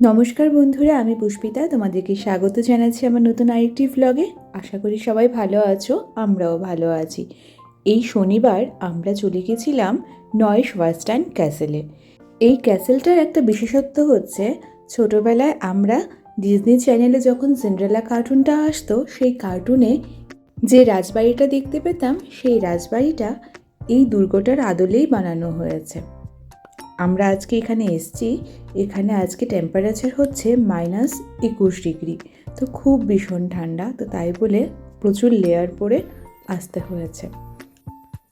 নমস্কার বন্ধুরা, আমি পুষ্পিতা। তোমাদেরকে স্বাগত জানাচ্ছি আমার নতুন আরেকটি ভ্লগে আশা করি সবাই ভালো আছো, আমরাও ভালো আছি। এই শনিবার আমরা চলে গেছিলাম নয় ওয়াস্টার্ন ক্যাসেলে। এই ক্যাসেলটার একটা বিশেষত্ব হচ্ছে, ছোটোবেলায় আমরা ডিজনি চ্যানেলে যখন সিন্ড্রেলা কার্টুনটা আসতো, সেই কার্টুনে যে রাজবাড়িটা দেখতে পেতাম, সেই রাজবাড়িটা এই দুর্গটার আদলেই বানানো হয়েছে। আমরা আজকে এখানে এসছি। এখানে আজকে টেম্পারেচার হচ্ছে মাইনাস একুশ ডিগ্রি তো খুব ভীষণ ঠান্ডা, তো তাই বলে প্রচুর লেয়ার পরে আসতে হয়েছে।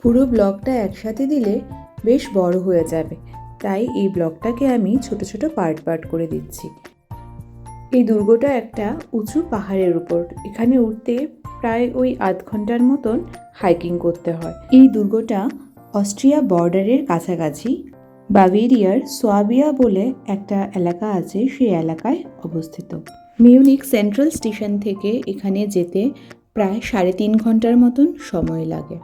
পুরো ব্লকটা একসাথে দিলে বেশ বড় হয়ে যাবে। তাই এই ব্লকটাকে আমি ছোট ছোট পার্ট পার্ট করে দিচ্ছি। এই দুর্গটা একটা উঁচু পাহাড়ের উপর। এখানে উঠতে প্রায় ওই আধ ঘণ্টার মতন হাইকিং করতে হয়। এই দুর্গটা অস্ট্রিয়া বর্ডারের কাছাকাছি বাভেরিয়ার সোয়াবিয়া বলে একটা এলাকা আছে সেই এলাকায় অবস্থিত। মিউনিক সেন্ট্রাল স্টেশন থেকে এখানে যেতে প্রায় সাড়ে তিন ঘণ্টার মতন সময় লাগে।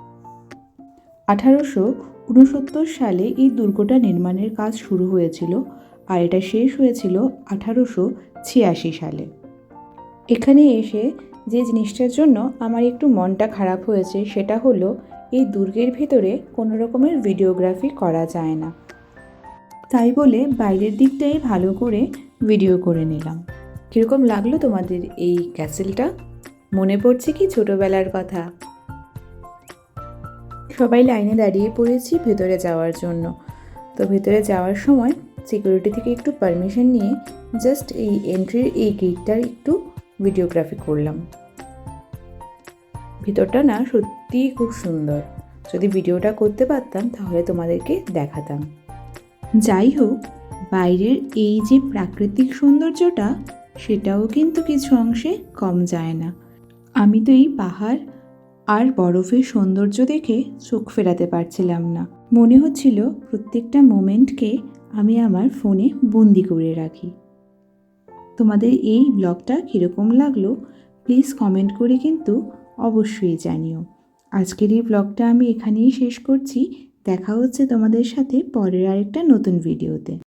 আঠারোশো উনসত্তর সালে এই দুর্গটা নির্মাণের কাজ শুরু হয়েছিল আর এটা শেষ হয়েছিল আঠারোশো ছিয়াশি সালে। এখানে এসে যে জিনিসটার জন্য আমার একটু মনটা খারাপ হয়েছে সেটা হলো, এই দুর্গের ভিতরে কোনো রকমের ভিডিওগ্রাফি করা যায় না। তাই বলে বাইরের দিকটাই ভালো করে ভিডিও করে নিলাম। কীরকম লাগল তোমাদের এই ক্যাসেলটা? মনে পড়ছে কি ছোটোবেলার কথা? সবাই লাইনে দাঁড়িয়ে পড়েছি ভেতরে যাওয়ার জন্য। তো ভেতরে যাওয়ার সময় সিকিউরিটি থেকে একটু পারমিশন নিয়ে জাস্ট এই এন্ট্রির এই গেটটার একটু ভিডিওগ্রাফি করলাম। ভিতরটা না সত্যিই খুব সুন্দর। যদি ভিডিওটা করতে পারতাম তাহলে তোমাদেরকে দেখাতাম। যাই হোক বাইরের এই যে প্রাকৃতিক সৌন্দর্যটা, সেটাও কিন্তু কিছু অংশে কম যায় না। আমি তো এই পাহাড় আর বরফের সৌন্দর্য দেখে চোখ ফেরাতে পারছিলাম না। মনে হচ্ছিল প্রত্যেকটা মোমেন্টকে আমি আমার ফোনে বন্দি করে রাখি। তোমাদের এই ব্লগটা কীরকম লাগল, প্লিজ কমেন্ট করে কিন্তু অবশ্যই জানিও। আজকের এই ব্লগটা আমি এখানেই শেষ করছি। দেখা হচ্ছে তোমাদের সাথে পরের আরেকটা নতুন ভিডিওতে।